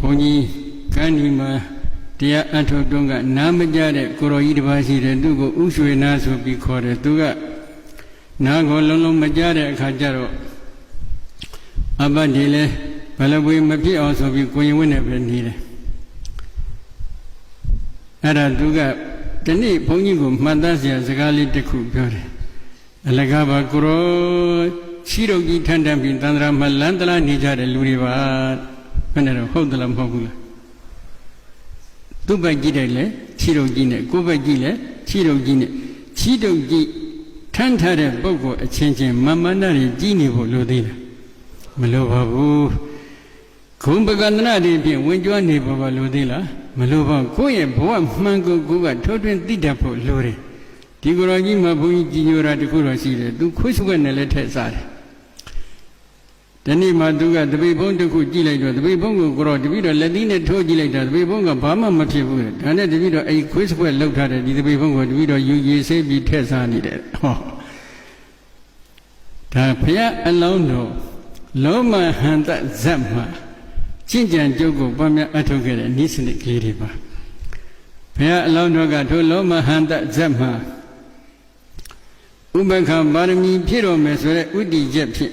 ဘုန်းကြီးကန်းဒီမှာတရားအထုတ်တုံးကနားမကြတဲ့ကိုရောကြီးတစ်ပါးရှိတယ်သူ့ကိုဥရွှေနာဆိုပြီးခေါ်တယ်သူကနားကိုလုံးလုံးမကြတဲ့အခါကျတော့အဘဒီလဲဘလပွေမဖြစ်အောင်ဆိုပြီးကိုရင်ဝင်းနဲ့ပဲနေတယ်အဲ့ဒါသူကဒီနေ့ဘုန်းကြီးကိုမှတ်သားစရာစကားလေးတစ်ခုပြောတယ်အလကားပါကိုရောရှိတော်ကြီးထန်ထန်ပြီးတန္တရာမှာလမ်းတလားနေကြတဲ့လူတွေပါ ဘယ်နဲ့တော့ဟုတ်သလားမဟုတ်ဘူးလားသူ့ဘက်ကြည့်တယ်လေရှိတော်ကြီးနဲ့ကိုယ်ဘက်ကြည့်လေရှိတော်ကြီးနဲ့ရှိတော်ကြီးထမ်းထားတဲ့ပုဂ္ဂိုလ်အချင်းချင်းမမနာတွေကြီးနေဖို့လိုသေးလားမလိုပါဘူးခုံပကန္တနာတွေဖြင့်ဝင်ကြွနေဖို့ပါလိုသေးလားမလိုပါဘူးကိုယ့်ရဲ့ဘဝမှန်ကိုကိုယ်ကထိုးထွင်းသိတတ်ဖို့လိုတယ်ဒီကိုယ်တော်ကြီးမှာဘုန်းကြီးကြီးညိုတာတခုတော့ရှိတယ်သူခွေးစွက်နဲ့လည်းထည့်စားတယ် ဒီနေ့မှသူကတပိတ်ဘုံတစ်ခုကြည့်လိုက်တော့တပိတ်ဘုံကိုကိုတော့တပိတော့လက်သီးနဲ့ထိုးကြည့်လိုက်တာတပိတ်ဘုံကဘာမှမဖြစ်ဘူးဒါနဲ့တပိတော့အဲ့ခွေးစွက်လောက်ထားတဲ့ဒီတပိတ်ဘုံကိုတပိတော့ယူရည်ဆေးပြီးထည့်စားနေတယ်ဟောဒါဖះအလောင်းတော်လောမဟန္တဇတ်မှာကျင့်ကြံကြုတ်ကိုပွားများအထုတ်ခဲ့တဲ့နိစ္စနစ်ကလေးတွေပါဘုရားအလောင်းတော်ကထိုလောမဟန္တဇတ်မှာဥပက္ခပါရမီဖြည့်တော်မယ်ဆိုတဲ့ဥတည်ချက်ဖြင့်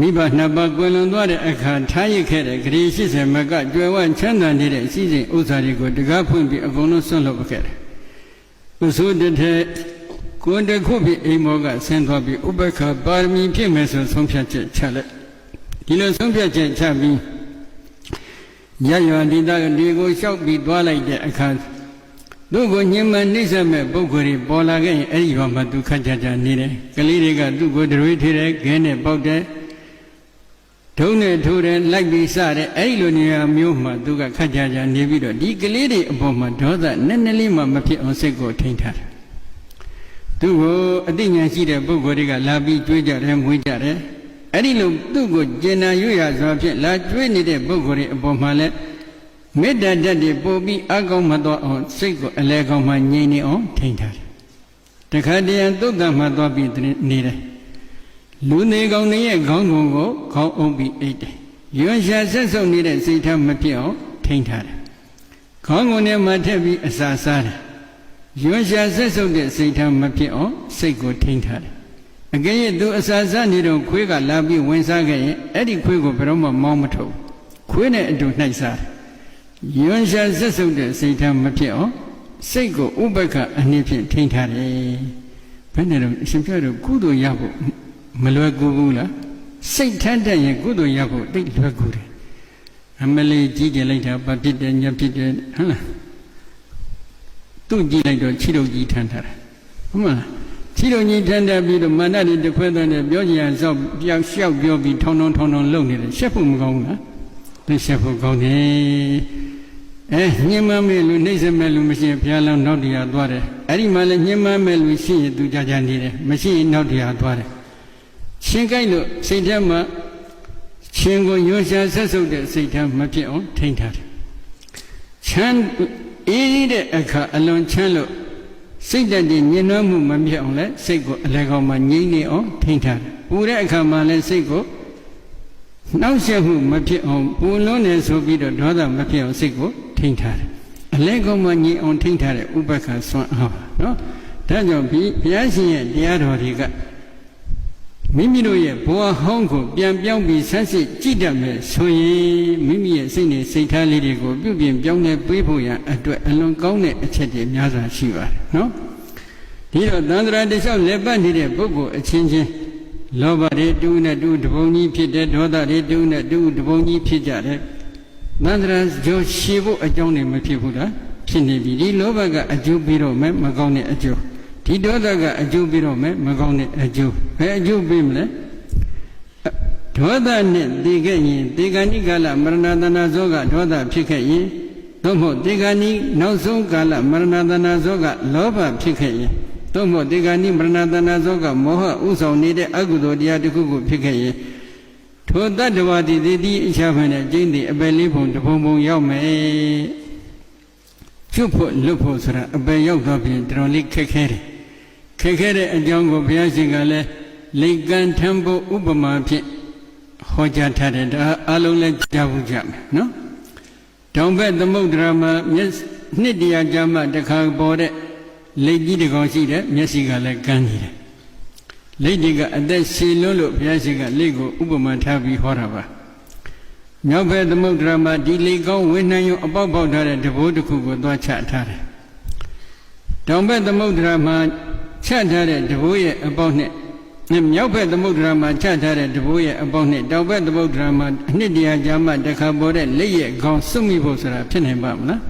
မိဘနှစ်ပါးကွယ်လွန်သွားတဲ့အခါထားရခဲ့တဲ့ဂရေ80မကကျွယ်ဝချမ်းသာနေတဲ့စီစဉ်ဥစ္စာတွေကိုတကားဖွင့်ပြီးအကုန်လုံးဆွန့်လွတ်ခဲ့တယ်။ဥဆိုတဲ့တဲ့ကိုယ်တခုပြီးအိမ်မောကဆင်းသွားပြီးဥပက္ခပါရမီဖြည့်မယ်ဆိုဆုံးဖြတ်ချက်ချလိုက်ဒီလိုဆုံးဖြတ်ချက်ချပြီးရရွာဒီသားတွေကိုလျှောက်ပြီးသွားလိုက်တဲ့အခါသူ့ကိုညှဉ်းပန်းနှိမ့်ဆက်မဲ့ပုဂ္ဂိုလ်တွေပေါ်လာခဲ့ရင်အဲ့ဒီရွာမှာသူခက်ကြကြနေတယ်ကလေးတွေကသူ့ကိုဒရွေးထေတယ်ခဲနဲ့ပေါက်တယ် ဒုံနဲ့ထိုးတယ်လိုက်ပြီးစတယ်အဲ့ဒီလိုနေရာမျိုးမှာသူကခက်ကြကြနေပြီးတော့ဒီကလေးတွေအပေါ်မှာဒေါသနည်းနည်းလေးမှမဖြစ်အောင်စိတ်ကိုထိန်းထားတယ်သူ့ကိုအသိဉာဏ်ရှိတဲ့ပုဂ္ဂိုလ်တွေကလာပြီးကြွေးကြတယ်မွေးကြတယ်အဲ့ဒီလိုသူ့ကိုကျင်နာရွရစွာဖြင့်လာကြွေးနေတဲ့ပုဂ္ဂိုလ်တွေအပေါ်မှာလည်းမေတ္တာဓာတ်တွေပို့ပြီးအကောင်းမသွားအောင်စိတ်ကိုအလဲကောင်းမှငြိမ်နေအောင်ထိန်းထားတယ်တခါတည်းသုတ်တံမှာသွားပြီးနေတယ် လူနေကောင်တွေရဲ့ခေါင်းကုံကိုခေါင်းအုပ်ပြီးအိတ်တယ်ရွှန်ရှာဆက်ဆုပ်နေတဲ့စိတ်ထားမဖြစ်အောင်ထိန်းထားတယ်ခေါင်းကုံထဲမှာထည့်ပြီးအစာစားတယ်ရွှန်ရှာဆက်ဆုပ်တဲ့စိတ်ထားမဖြစ်အောင်စိတ်ကိုထိန်းထားတယ်အကယ်၍သူအစာစားနေတော့ခွေးကလာပြီးဝင်စားခဲ့ရင်အဲ့ဒီခွေးကိုဘယ်တော့မှမောင်းမထုတ်ခွေးနဲ့အတူနှိုက်စားတယ်ယွန်ရှာဆက်စုပ်တဲ့စိတ်ထားမဖြစ်အောင်စိတ်ကိုဥပက္ခအနည်းဖြင့်ထိန်းထားတယ်ဘယ်နဲ့တော့အရှင်ပြတော့ကုသိုလ်ရဖို့ မလွယ်ကူဘူးလားစိတ်ထက်တဲ့ရင်ကုသိုလ်ရဖို့တိတ်လွယ်ကူတယ်အမလေးကြီးကြလိုက်တာဘာဖြစ်တယ်ညဖြစ်တယ်ဟုတ်လားသူ့ကြည့်လိုက်တော့ခြေတော်ကြီးထမ်းထားတယ်ဟုတ်မလားခြေတော်ကြီးထမ်းထားပြီးတော့မာနတွေတစ်ခွဲသွန်းတယ်ပြောကြရန်ဆောက်ပြောက်လျှောက်ပြောပြီးထောင်းထောင်းထောင်းထောင်းလုံနေတယ်ရှက်ဖို့မကောင်းဘူးလားသိရှက်ဖို့ကောင်းတယ်အဲညှဉ်းမမဲ့လူနှိမ့်စမဲ့လူမရှိရင်ဘုရားလောင်းနောက်တရားသွားတယ်အဲ့ဒီမှာလည်းညှဉ်းမမဲ့လူရှိရင်သူကြကြနေတယ်မရှိရင်နောက်တရားသွားတယ် ရှင်ကြိုက်လို့စိတ်ထဲမှာရှင်ကိုရွှရှာဆက်ဆုပ်တဲ့စိတ်ထဲမဖြစ်အောင်ထိန်းထားတယ်ချမ်းအေးတဲ့အခါအလွန်ချမ်းလို့စိတ်တည်းညင်နှွမ်းမှုမမြတ်အောင်လဲစိတ်ကိုအလဲကောင်မှငြိမ့်နေအောင်ထိန်းထားတယ်ပူတဲ့အခါမှာလဲစိတ်ကိုနှောက်ယှက်မှုမဖြစ်အောင်ပူလွန်းနေဆိုပြီးတော့ဒေါသမဖြစ်အောင်စိတ်ကိုထိန်းထားတယ်အလဲကောင်မှညီအောင်ထိန်းထားတဲ့ဥပက္ခဆွမ်းအားနော်ဒါကြောင့်ဘုရားရှင်ရဲ့တရားတော်တွေက မိမိတို့ရဲ့ဘဝဟောင်းကိုပြန်ပြောင်းပြီးဆန်းစစ်ကြည့်တတ်မယ်ဆိုရင်မိမိရဲ့စိတ်နဲ့စိတ်ထားလေးတွေကိုပြုပြင်ပြောင်းလဲပေးဖို့ရန်အတွက်အလွန်ကောင်းတဲ့အချက်တွေများစွာရှိပါတယ်နော်ဒီတော့သန္တရာတလျှောက်လက်ပတ်နေတဲ့ပုဂ္ဂိုလ်အချင်းချင်းလောဘတွေတူနဲ့တူတပုံကြီးဖြစ်တယ်ဒေါသတွေတူနဲ့တူတပုံကြီးဖြစ်ကြတယ်သန္တရာကြောရှည်ဖို့အကြောင်းတွေမဖြစ်ဘူးလားဖြစ်နေပြီဒီလောဘကအကျိုးပြီးတော့မယ်မကောင်းတဲ့အကျိုး ဒီဒေါသကအကျိုးပြီးတော့မယ်မကောင်းတဲ့အကျိုးဘယ်အကျိုးပေးမလဲဒေါသနဲ့တည်ခဲ့ရင်တေဂဏိကာလမရဏတနာဇောကဒေါသဖြစ်ခဲ့ရင်သို့မဟုတ်တေဂဏိနောက်ဆုံးကာလမရဏတနာဇောကလောဘဖြစ်ခဲ့ရင်သို့မဟုတ်တေဂဏိမရဏတနာဇောကမောဟဥဆောင်နေတဲ့အကုသိုလ်တရားတစ်ခုခုဖြစ်ခဲ့ရင်ထိုတတ္တဝါတိတိတိအချမ်းဖန်တဲ့ကျင့်သည်အပယ်လေးပုံတစ်ပုံပုံရောက်မယ်ကျွတ်ဖို့လွတ်ဖို့ဆိုတာအပယ်ရောက်တော့ပြင်တော်တော်လေးခက်ခဲတယ် ခက်ခဲတဲ့အကြောင်းကိုဘုရားရှင်ကလည်းလိကံထံဖို့ဥပမာဖြင့်ဟောကြားထားတယ်ဒါအလုံးလည်းကြားဘူးကြမယ်နော်တောင်ဘက်သမုဒ္ဒရာမှာမျက်နှစ်တရာကြာမှတစ်ခါပေါ်တဲ့လက်ကြီးတစ်ကောင်ရှိတယ်မျက်စိကလည်းကန်းနေတယ်လက်တွေကအသက်ရှည်လွန်းလို့ဘုရားရှင်ကလက်ကိုဥပမာထားပြီးဟောတာပါမြောက်ဘက်သမုဒ္ဒရာမှာဒီလေကောင်းဝိနှံယုံအပေါက်ပေါက်ထားတဲ့တဘိုးတစ်ခုကိုသွားချထားတယ်တောင်ဘက်သမုဒ္ဒရာမှာ ချထားတဲ့တဘိုးရဲ့အပေါက်နဲ့နဲ့မြောက်ဘက်သမုဒ္ဒရာမှာချထားတဲ့တဘိုးရဲ့အပေါက်နဲ့တောင်ဘက်သမုဒ္ဒရာမှာအနှစ်တရာကြာမှတစ်ခါပေါ်တဲ့လက်ရဲ့ခေါင်းစွတ်မိဖို့ဆိုတာဖြစ်နိုင်ပါမလား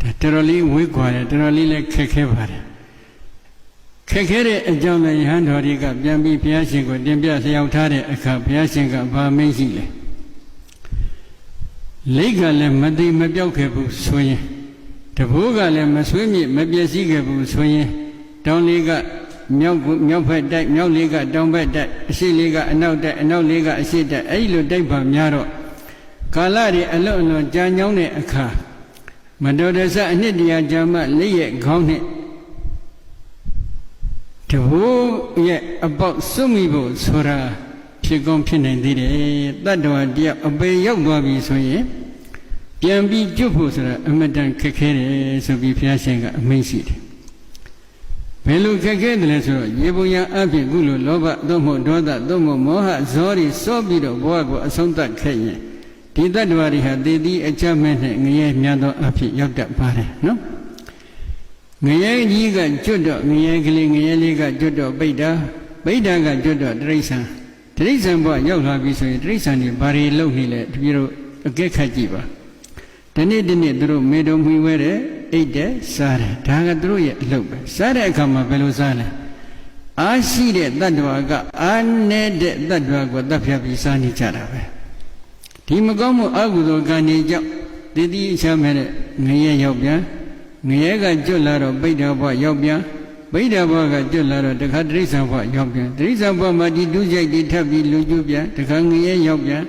ဒါတော်တော်လေးဝေးကွာတယ်တော်တော်လေးလည်းခက်ခဲပါတယ်ခက်ခဲတဲ့အကြောင်းလည်းယဟန်တော်တွေကပြန်ပြီးဘုရားရှင်ကိုတင်ပြလျှောက်ထားတဲ့အခါဘုရားရှင်ကဗာမင်းရှိလေလိတ်ကလည်းမသိမပြောက်ခဲ့ဘူးဆိုရင်တဘိုးကလည်းမဆွေးမြေ့မပျက်စီးခဲ့ဘူးဆိုရင် တောင်းလေးကမြောက်မြောက်ဘက်တိုက်မြောက်လေးကတောင်ဘက်တိုက်အရှိလေးကအနောက်တိုက်အနောက်လေးကအရှိတိုက်အဲ့လိုတိုက်ပါများတော့ကာလတွေအလွန်အလွန်ကြာညောင်းတဲ့အခါမတော်တဆအနှစ်တရာကြာမှလက်ရဲ့ခေါင်းနဲ့တဘိုးရဲ့အပေါက်စွမိဖို့ဆိုတာဖြစ်ကောင်းဖြစ်နိုင်သေးတယ်တတ္တဝါတယောက်အပေရောက်သွားပြီဆိုရင်ပြန်ပြီးကျွတ်ဖို့ဆိုတာအမတန်ခက်ခဲတယ်ဆိုပြီးဘုရားရှင်ကအမိန့်ရှိတယ် ဘယ်လိုခက်ခဲတယ်လဲဆိုတော့ရေပုံရန်အဖြစ်ကုလိုလောဘသို့မဟုတ်ဒေါသသို့မဟုတ်မောဟဇောတွေစောပြီးတော့ဘဝကိုအဆုံးသတ်ခဲ့ရင်ဒီတတ္တဝါတွေဟာတည်တည်အကြမ်းမဲ့နဲ့ငရဲများသောအဖြစ်ရောက်တတ်ပါတယ်နော်ငရဲကြီးကကျွတ်တော့ငရဲကလေးငရဲလေးကကျွတ်တော့ပိဋ္ဌာပိဋ္ဌာကကျွတ်တော့တိရစ္ဆာန်တိရစ္ဆာန်ဘဝရောက်လာပြီဆိုရင်တိရစ္ဆာန်တွေဘာတွေလုပ်နေလဲတပည့်တို့အကဲခတ်ကြည့်ပါဒီနေ့ဒီနေ့သူတို့မေတော်မှီဝဲတယ် အိတ်တယ်စားတယ်ဒါကသူတို့ရဲ့အလုပ်ပဲစားတဲ့အခါမှာဘယ်လိုစားလဲအားရှိတဲ့တ attva ကအားနေတဲ့တ attva ကိုတတ်ဖြတ်ပြီးစားနေကြတာပဲဒီမကောင်းမှုအကုသိုလ်ကံတွေကြောင့်တည်တည်ချမ်းမဲ့တဲ့ငရဲရောက်ပြန်ငရဲကကျွတ်လာတော့ပိဋ္ဌာဘဝရောက်ပြန်ပိဋ္ဌာဘဝကကျွတ်လာတော့တခါတိရစ္ဆာန်ဘဝရောက်ပြန်တိရစ္ဆာန်ဘဝမှာဒီဒုစရိုက်တွေထပ်ပြီးလူကျွပြန်တခါငရဲရောက်ပြန်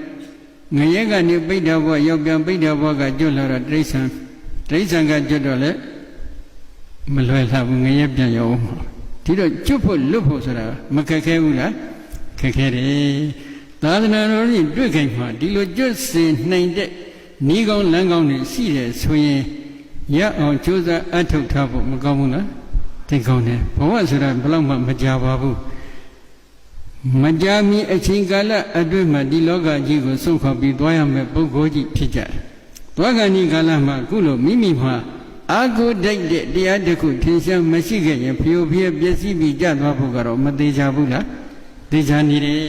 ငရဲကနေပိဋ္ဌာဘဝရောက်ပြန်ပိဋ္ဌာဘဝကကျွတ်လာတော့တိရစ္ဆာန် တိရစ္ဆာန်ကကျွတ်တော့လေမလွယ်လှဘူးငရဲပြန်ရောက်အောင်ဒီတော့ကျွတ်ဖို့လွတ်ဖို့ဆိုတာမခက်ခဲဘူးလားခက်ခဲတယ်သာသနာတော်ကြီးတွေ့ခိုင်မှာဒီလိုကျွတ်စင်နိုင်တဲ့ဤကောင်းလမ်းကောင်းတွေရှိတယ်ဆိုရင်ရအောင်ကြိုးစားအထောက်ထားဖို့မကောင်းဘူးလားသိကောင်းတယ်ဘဝဆိုတာဘယ်တော့မှမကြပါဘူးမကြာမီအချိန်ကာလအတွင်းမှာဒီလောကကြီးကိုဆုံးခွာပြီးသွားရမယ်ပုဂ္ဂိုလ်ကြီးဖြစ်ကြတယ်။ သွားကဏီကာလမှာအခုလိုမိမိမှာအာဟုတိုက်တဲ့တရားတစ်ခုထင်ရှားမရှိခဲ့ရင်ဖျို့ဖျက်ပျက်စီးပြီးကြသွားဖို့ကတော့မသေးချဘူးလား။သေချာနေတယ်